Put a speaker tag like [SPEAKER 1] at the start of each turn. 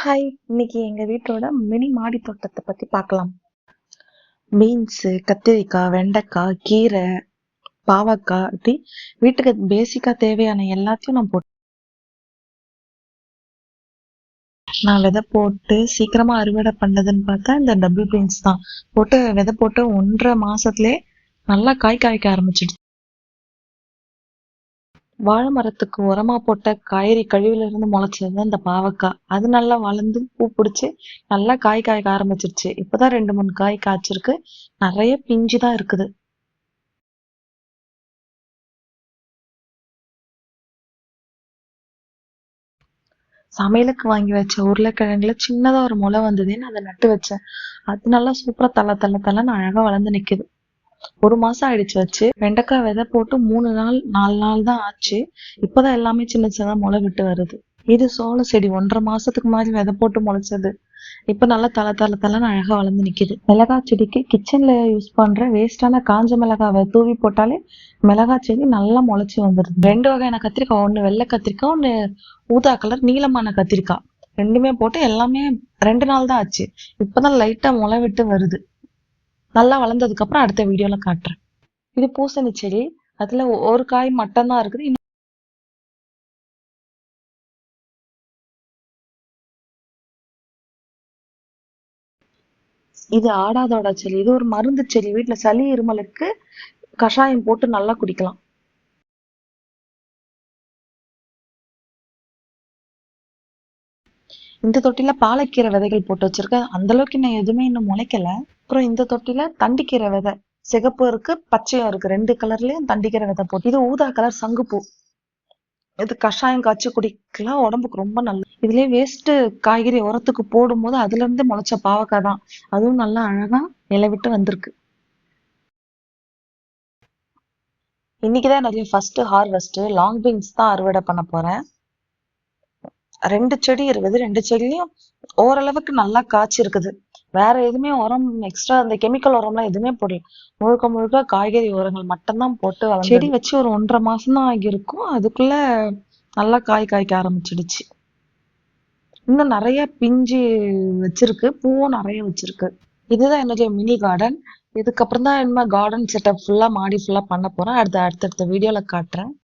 [SPEAKER 1] Hi இன்னைக்கு எங்க வீட்டோட மினி மாடி தோட்டத்தை பத்தி பார்க்கலாம். பீன்ஸ் கத்திரிக்காய் வெண்டைக்காய் கீரை பாவக்காய் இப்படி வீட்டுக்கு பேசிக்கா தேவையான எல்லாத்தையும் நான் போட்டு நான் விதை போட்டு சீக்கிரமா அறுவடை பண்ணதுன்னு பார்த்தா இந்த டபுள் பீன்ஸ் தான். போட்டு விதை போட்டு ஒன்றரை மாசத்துலயே நல்லா காய் காய்க்க ஆரம்பிச்சிடுச்சு. வாழை மரத்துக்கு உரமா போட்ட காய்கறி கழிவுல இருந்து முளைச்சது தான் இந்த பாவக்காய். அது நல்லா வளர்ந்து பூ பிடிச்சி நல்லா காய் காய்க்க ஆரம்பிச்சிருச்சு. இப்பதான் ரெண்டு மூணு காய் காய்ச்சிருக்கு. நிறைய பிஞ்சு தான் இருக்குது. சமையலுக்கு வாங்கி வச்ச உருளைக்கிழங்குல சின்னதா ஒரு முளை வந்ததுன்னு அதை நட்டு வச்சேன். அது நல்லா சூப்பரா தலை தலை தலைன்னு அழகா வளர்ந்து நிக்குது. ஒரு மாசம் ஆயிடுச்சு வச்சு. வெண்டைக்காய் விதை போட்டு மூணு நாள் நாலு நாள் தான் ஆச்சு. இப்பதான் எல்லாமே சின்ன சின்னதா முளை விட்டு வருது. இது சோள செடி ஒன்றரை மாசத்துக்கு முன்னாடி விதை போட்டு முளைச்சது. இப்ப நல்லா தலை தலை தலைன்னு அழகா வளர்ந்து நிக்குது. மிளகாய் செடிக்கு கிச்சன்ல யூஸ் பண்ற வேஸ்டான காஞ்ச மிளகாவை தூவி போட்டாலே மிளகாய் செடி நல்லா முளைச்சு வந்துருது. ரெண்டு வகையான கத்திரிக்காய் ஒண்ணு வெள்ளை கத்திரிக்காய் ஒண்ணு ஊதா கலர் நீளமான கத்திரிக்காய். ரெண்டுமே போட்டு எல்லாமே ரெண்டு நாள் தான் ஆச்சு. இப்பதான் லைட்டா முளை விட்டு வருது. நல்லா வளர்ந்ததுக்கு அப்புறம் அடுத்த வீடியோல காட்டுறேன். இது பூசணி செடி. அதுல ஒரு காய் மட்டும்தான் இருக்குது. இது ஆடாதோட செடி. இது ஒரு மருந்து செடி. வீட்டுல சளி இருமலுக்கு கஷாயம் போட்டு நல்லா குடிக்கலாம். இந்த தொட்டில பாலக்கீரை விதைகள் போட்டு வச்சிருக்கேன். அந்த அளவுக்கு இன்னும் எதுவுமே இன்னும் முளைக்கல. அப்புறம் இந்த தொட்டில தண்டிக்கீரை விதை. சிகப்பு இருக்கு பச்சையும் இருக்கு. ரெண்டு கலர்லயும் தண்டிக்கீரை விதை போட்டு. இது ஊதா கலர் சங்குப்பூ. இது கஷாயம் காய்ச்சி குடிக்கலாம். உடம்புக்கு ரொம்ப நல்லது. இதுலயே வேஸ்ட் காய்கறி உரத்துக்கு போடும்போது அதுல இருந்து முளைச்ச பாவக்காய் தான். அதுவும் நல்லா அழகா இலை விட்டு வந்திருக்கு. இன்னைக்குதான் நிறைய ஃபர்ஸ்ட் ஹார்வெஸ்ட் லாங் பீன்ஸ் தான் அறுவடை பண்ண போறேன். ரெண்டு செடி இருக்குது ரெண்டு செடியும் ஓரளவுக்கு நல்லா காய்ச்சி இருக்குது வேற எதுவுமே உரம் எக்ஸ்ட்ரா அந்த கெமிக்கல் உரம்லாம் எதுவுமே போடல. முழுக்க முழுக்க காய்கறி உரங்கள் மட்டும்தான் போட்டு செடி வச்சு ஒரு ஒன்றரை மாசம் தான் ஆகியிருக்கும். அதுக்குள்ள நல்லா காய் காய்க்க ஆரம்பிச்சிடுச்சு. இன்னும் நிறைய பிஞ்சு வச்சிருக்கு. பூவும் நிறைய வச்சிருக்கு. இதுதான் என்னுடைய மினி கார்டன் இதுக்கப்புறம் தான் என்ன கார்டன் செட்டப் ஃபுல்லா மாடி ஃபுல்லா பண்ண போறேன். அடுத்த அடுத்தடுத்த வீடியோல காட்டுறேன்.